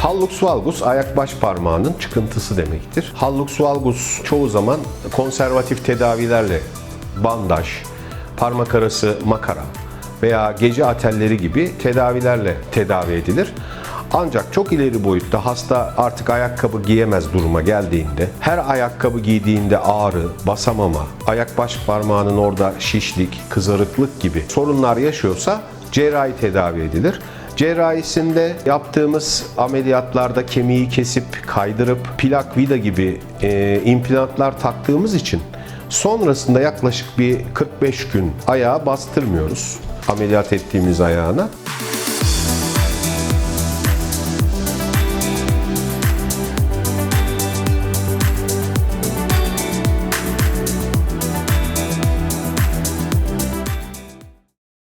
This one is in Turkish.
Hallux valgus ayak baş parmağının çıkıntısı demektir. Hallux valgus çoğu zaman konservatif tedavilerle bandaj, parmak arası makara veya gece atelleri gibi tedavilerle tedavi edilir. Ancak çok ileri boyutta hasta artık ayakkabı giyemez duruma geldiğinde, her ayakkabı giydiğinde ağrı, basamama, ayak baş parmağının orada şişlik, kızarıklık gibi sorunlar yaşıyorsa cerrahi tedavi edilir. Cerrahisinde yaptığımız ameliyatlarda kemiği kesip kaydırıp plak vida gibi e, implantlar taktığımız için sonrasında yaklaşık bir 45 gün ayağa bastırmıyoruz ameliyat ettiğimiz ayağına.